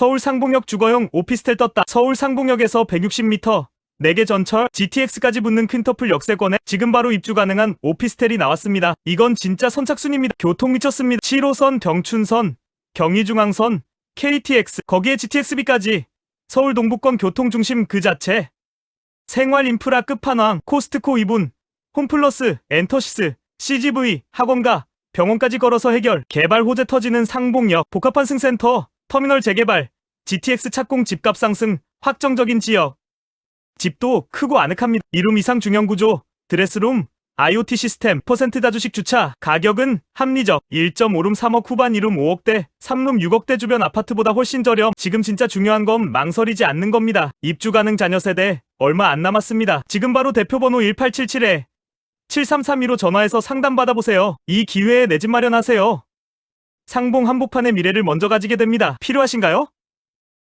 서울 상봉역 주거용 오피스텔 떴다. 서울 상봉역에서 160m 4개 전철 GTX까지 붙는 퀸터플 역세권에 지금 바로 입주 가능한 오피스텔이 나왔습니다. 이건 진짜 선착순입니다. 교통 미쳤습니다. 7호선 병춘선, 경의중앙선, KTX, 거기에 GTX비까지 서울 동부권 교통중심 그 자체. 생활 인프라 끝판왕, 코스트코 2분, 홈플러스, 엔터시스, CGV, 학원가, 병원까지 걸어서 해결, 개발 호재 터지는 상봉역, 복합환승센터, 터미널 재개발, GTX 착공 집값 상승, 확정적인 지역. 집도 크고 아늑합니다. 2룸 이상 중형 구조, 드레스룸, IoT 시스템, 퍼센트 다주식 주차, 가격은 합리적, 1.5룸 3억 후반 2룸 5억대, 3룸 6억대 주변 아파트보다 훨씬 저렴. 지금 진짜 중요한 건 망설이지 않는 겁니다. 입주 가능 자녀 세대, 얼마 안 남았습니다. 지금 바로 대표번호 1877에 7332로 전화해서 상담 받아보세요. 이 기회에 내 집 마련하세요. 상봉 한복판의 미래를 먼저 가지게 됩니다. 필요하신가요?